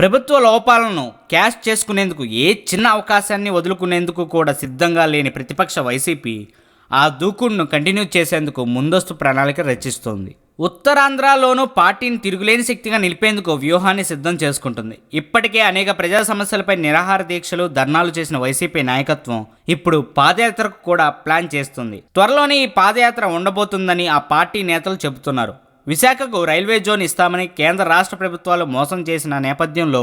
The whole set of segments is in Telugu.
ప్రభుత్వ లోపాలను క్యాష్ చేసుకునేందుకు ఏ చిన్న అవకాశాన్ని వదులుకునేందుకు కూడా సిద్ధంగా లేని ప్రతిపక్ష వైసీపీ ఆ దూకుడును కంటిన్యూ చేసేందుకు ముందస్తు ప్రణాళిక రచిస్తోంది. ఉత్తరాంధ్రలోనూ పార్టీని తిరుగులేని శక్తిగా నిలిపేందుకు వ్యూహాన్ని సిద్ధం చేసుకుంటుంది. ఇప్పటికే అనేక ప్రజా సమస్యలపై నిరాహార దీక్షలు ధర్నాలు చేసిన వైసీపీ నాయకత్వం ఇప్పుడు పాదయాత్రకు కూడా ప్లాన్ చేస్తుంది. త్వరలోనే ఈ పాదయాత్ర ఉండబోతుందని ఆ పార్టీ నేతలు చెబుతున్నారు. విశాఖకు రైల్వే జోన్ ఇస్తామని కేంద్ర రాష్ట్ర ప్రభుత్వాలు మోసం చేసిన నేపథ్యంలో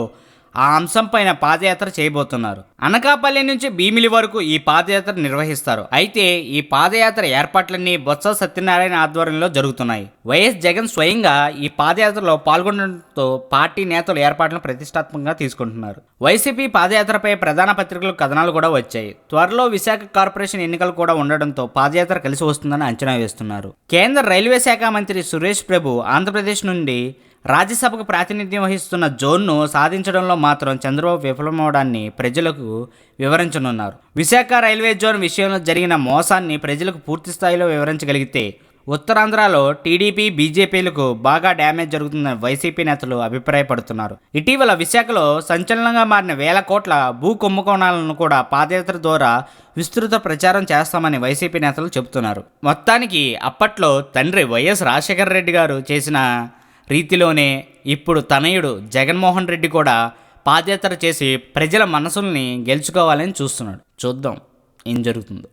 ఆ అంశంపైన పాదయాత్ర చేయబోతున్నారు. అనకాపల్లి నుంచి భీమిలి వరకు ఈ పాదయాత్ర నిర్వహిస్తారు. అయితే ఈ పాదయాత్ర ఏర్పాట్లన్నీ బొత్స సత్యనారాయణ ఆధ్వర్యంలో జరుగుతున్నాయి. వైఎస్ జగన్ స్వయంగా ఈ పాదయాత్రలో పాల్గొనడంతో పార్టీ నేతలు ఏర్పాట్లను ప్రతిష్టాత్మకంగా తీసుకుంటున్నారు. వైసీపీ పాదయాత్రపై ప్రధాన పత్రికలు కథనాలు కూడా వచ్చాయి. త్వరలో విశాఖ కార్పొరేషన్ ఎన్నికలు కూడా ఉండడంతో పాదయాత్ర కలిసి వస్తుందని అంచనా వేస్తున్నారు. కేంద్ర రైల్వే శాఖ మంత్రి సురేష్ ప్రభు ఆంధ్రప్రదేశ్ నుండి రాజ్యసభకు ప్రాతినిధ్యం వహిస్తున్న జోన్ను సాధించడంలో మాత్రం చంద్రబాబు విఫలమవడాన్ని ప్రజలకు వివరించనున్నారు. విశాఖ రైల్వే జోన్ విషయంలో జరిగిన మోసాన్ని ప్రజలకు పూర్తి స్థాయిలో వివరించగలిగితే ఉత్తరాంధ్రలో టీడీపీ బీజేపీలకు బాగా డ్యామేజ్ జరుగుతుందని వైసీపీ నేతలు అభిప్రాయపడుతున్నారు. ఇటీవల విశాఖలో సంచలనంగా మారిన వేల కోట్ల భూ కుంభకోణాలను కూడా పాదయాత్ర ద్వారా విస్తృత ప్రచారం చేస్తామని వైసీపీ నేతలు చెబుతున్నారు. మొత్తానికి అప్పట్లో తండ్రి వైఎస్ రాజశేఖర రెడ్డి గారు చేసిన రీతిలోనే ఇప్పుడు తనయుడు జగన్మోహన్ రెడ్డి కూడా పాదయాత్ర చేసి ప్రజల మనసుల్ని గెలుచుకోవాలని చూస్తున్నాడు. చూద్దాం. ఏం జరుగుతుందో.